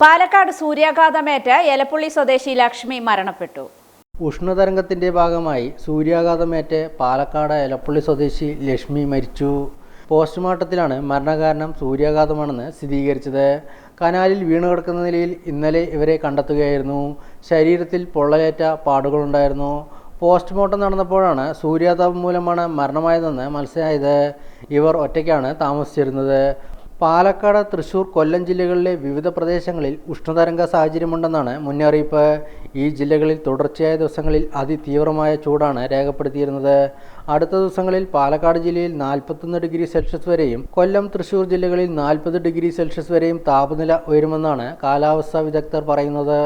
Palakkad സൂര്യാഘാതമേറ്റ് Elappully സ്വദേശി ലക്ഷ്മി മരണപ്പെട്ടു. ഉഷ്ണതരംഗത്തിന്റെ ഭാഗമായി സൂര്യാഘാതമേറ്റ് പാലക്കാട് എലപ്പുള്ളി സ്വദേശി ലക്ഷ്മി മരിച്ചു. പോസ്റ്റ്മോർട്ടത്തിലാണ് മരണകാരണം സൂര്യാഘാതമാണെന്ന് സ്ഥിരീകരിച്ചത്. കനാലിൽ വീണു കിടക്കുന്ന നിലയിൽ ഇന്നലെ ഇവരെ കണ്ടെത്തുകയായിരുന്നു. ശരീരത്തിൽ പൊള്ളലേറ്റ പാടുകളുണ്ടായിരുന്നു. പോസ്റ്റ്മോർട്ടം നടന്നപ്പോഴാണ് സൂര്യാതാപം മൂലമാണ് മരണമായതെന്ന് മനസ്സിലായത്. ഇവർ ഒറ്റയ്ക്കാണ് താമസിച്ചിരുന്നത്. പാലക്കാട് തൃശൂർ കൊല്ലം ജില്ലകളിലെ വിവിധ പ്രദേശങ്ങളിൽ ഉഷ്ണതരംഗ സാഹചര്യമുണ്ടെന്നാണ് മുന്നറിയിപ്പ്. ഈ ജില്ലകളിൽ തുടർച്ചയായ ദിവസങ്ങളിൽ അതിതീവ്രമായ ചൂടാണ് രേഖപ്പെടുത്തിയിരുന്നത്. അടുത്ത ദിവസങ്ങളിൽ പാലക്കാട് ജില്ലയിൽ നാൽപ്പത്തൊന്ന് ഡിഗ്രി സെൽഷ്യസ് വരെയും കൊല്ലം തൃശൂർ ജില്ലകളിൽ നാൽപ്പത് ഡിഗ്രി സെൽഷ്യസ് വരെയും താപനില ഉയരുമെന്നാണ് കാലാവസ്ഥാ വിദഗ്ധർ പറയുന്നത്.